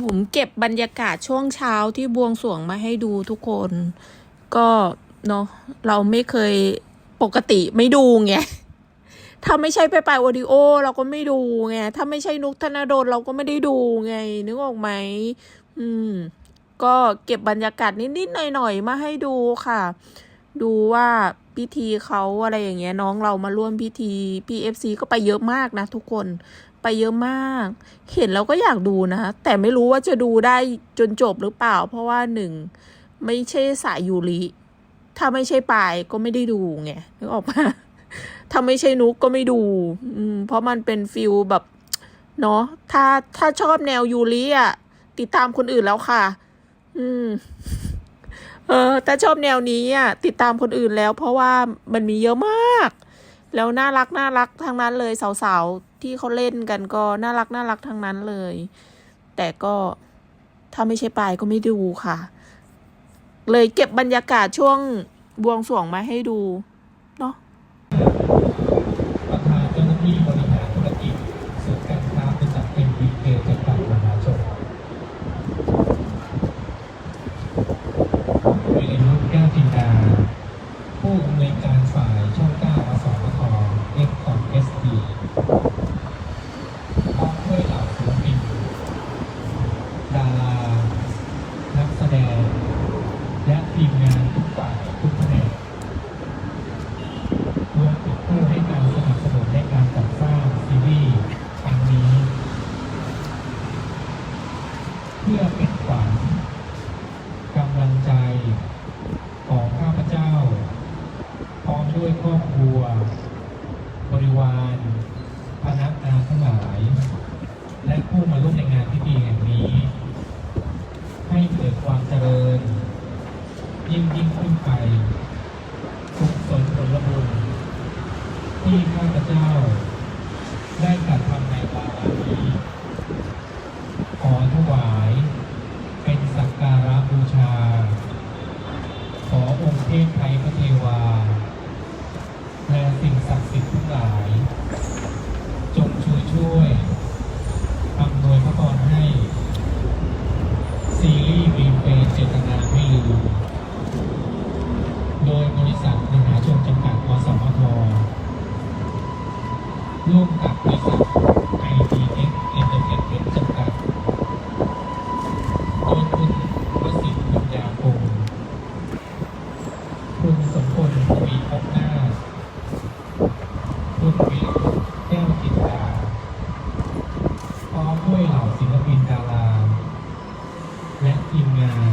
ผมเก็บบรรยากาศช่วงเช้าที่บวงสรวงมาให้ดูทุกคน ก็เนาะเราไม่เคยปกติไม่ดูไง ถ้าไม่ใช่ไปไปโอดิโอ เราก็ไม่ดูไง ถ้าไม่ใช่นุกธนดลเราก็ไม่ได้ดูไง นึกออกไหม อืม ก็เก็บบรรยากาศนิดๆหน่อยๆมาให้ดูค่ะ ดูว่าพิธีเขาอะไรอย่างเงี้ย น้องเรามาร่วมพิธี PFC ก็ไปเยอะมากนะทุกคน ไปเยอะมาก เห็นแล้วก็อยากดูนะ แต่ไม่รู้ว่าจะดูได้จนจบหรือเปล่า เพราะว่าหนึ่งไม่ใช่สายยูริ ถ้าไม่ใช่ปายก็ไม่ได้ดูไงนึกออกปะถ้าไม่ใช่นุกก็ไม่ดู อืม เพราะมันเป็นฟิลแบบ เนาะ ถ้าถ้าชอบแนวยูริอะ ติดตามคนอื่นแล้วค่ะ อืม เออถ้าชอบแนวนี้อะ ติดตามคนอื่นแล้ว เพราะว่ามันมีเยอะมาก แล้วน่ารักน่ารักทั้งนั้นเลยสาวๆที่เขาเล่นกันก็น่ารักน่ารักทั้งนั้นเลย แต่ก็ถ้าไม่ใช่ปายก็ไม่ดูค่ะ เลยเก็บบรรยากาศช่วงบวงสรวงมาให้ดูเนาะ ประธานเจ้าหน้าที่บริหารธุรกิจศูนย์การค้าบริษัทเอ็มบีเคจำกัดมหาชนวิรยุทธ์แก้วจินดา ผู้อำนวยการฝ่ายช่องเก้าอสมทเอ็กคอมเอสดีพร้อมด้วยเหล่าศิลปิน ดารานักแสดง และทีมงานทุกฝ่ายทุกแผนกรวมถึงผู้ให้การสนับสนุนในการจัดสร้างซีรีส์ครั้งนี้ เพื่อเป็นขวัญกำลังใจของข้าพเจ้า พร้อมด้วยครอบครัว บริวารพนักงานทั้งหลาย และผู้มาร่วม ตนาไม่ลืม โดยบริษัทมหาชนจำกัดอสมทร่วมกับบริษัทไอทีเอ็กเอ็นเตอร์เน็ตเจำกัดโดยคุณประสิทธิ์บุญยาพงคุณสมพลทวีพบหน้า คุณวิรุแก้วจิตดาพร้อมด้วยเหล่าศิลปินดารา และทีมงาน